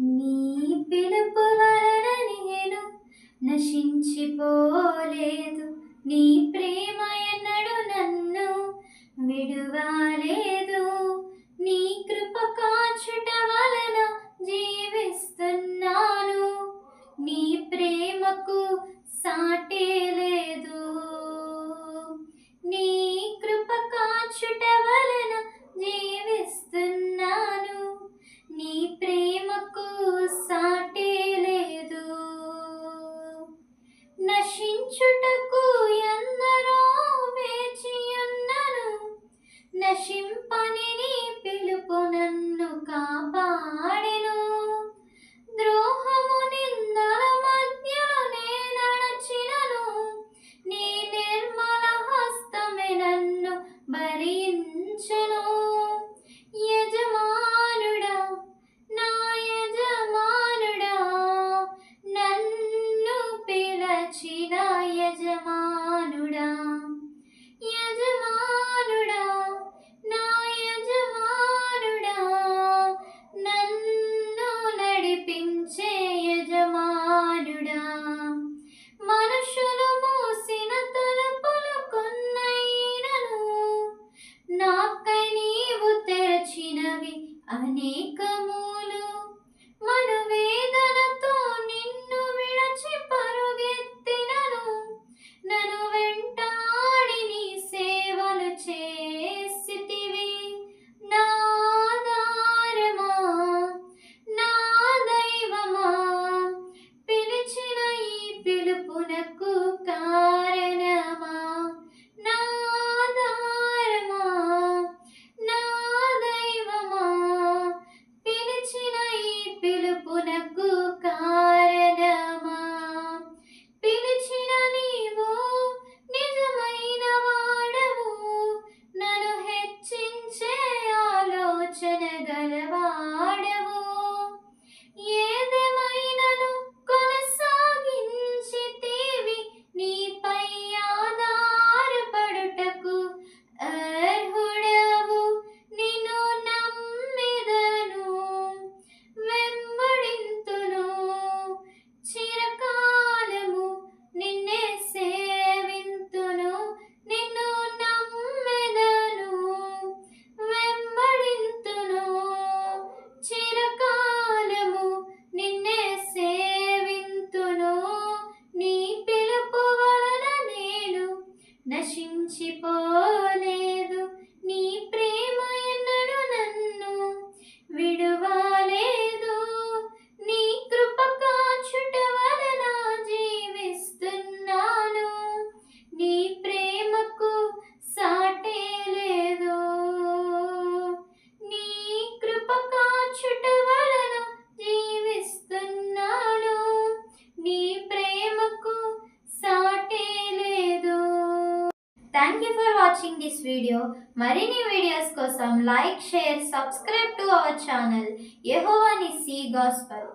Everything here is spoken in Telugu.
నీ పిలుపు వలన నేను నశించిపోలేదు. నీ ప్రే రక్షించుటకు ఎందరో వేచియున్నను నశింపని పిలుపు నన్ను కాపాడే अनेक உனக்கு നശിച്ചിപ്പോലെ thank you for watching this video మరిన్ని వీడియోస్ కోసం like share subscribe to our channel యహోవాని సీ గాస్పల్